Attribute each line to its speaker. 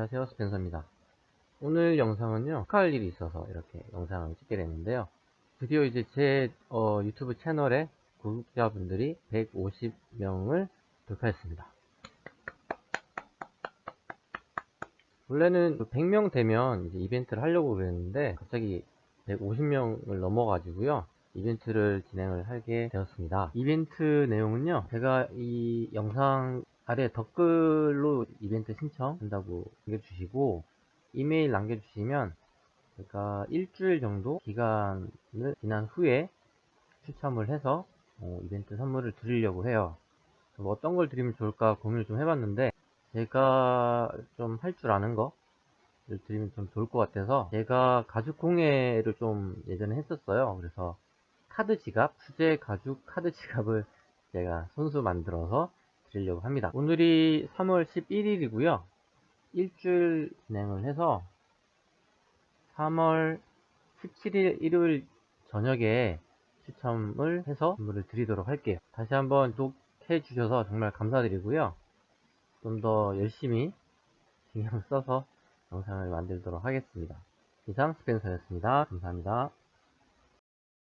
Speaker 1: 안녕하세요. 스펜서입니다. 오늘 영상은요 축하할 일이 있어서 이렇게 영상을 찍게 됐는데요. 드디어 이제 제 어, 유튜브 채널에 구독자분들이 150명을 돌파했습니다. 원래는 100명 되면 이제 이벤트를 하려고 그랬는데 갑자기 150명을 넘어가지고요 이벤트를 진행을 하게 되었습니다. 이벤트 내용은요 제가 이 영상 아래 댓글로 이벤트 신청한다고 남겨주시고 이메일 남겨주시면 제가 일주일 정도 기간을 지난 후에 추첨을 해서 어, 이벤트 선물을 드리려고 해요. 뭐 어떤 걸 드리면 좋을까 고민을 좀 해봤는데 제가 좀 할 줄 아는 거를 드리면 좀 좋을 것 같아서 제가 가죽 공예를 좀 예전에 했었어요. 그래서 카드 지갑, 수제 가죽 카드 지갑을 제가 손수 만들어서 드리려고 합니다. 오늘이 3월 11일이고요. 일주일 진행을 해서 3월 17일 일요일 저녁에 추첨을 해서 선물을 드리도록 할게요. 다시 한번 구독해 주셔서 정말 감사드리고요. 좀 더 열심히 신경 써서 영상을 만들도록 하겠습니다. 이상 스펜서였습니다. 감사합니다.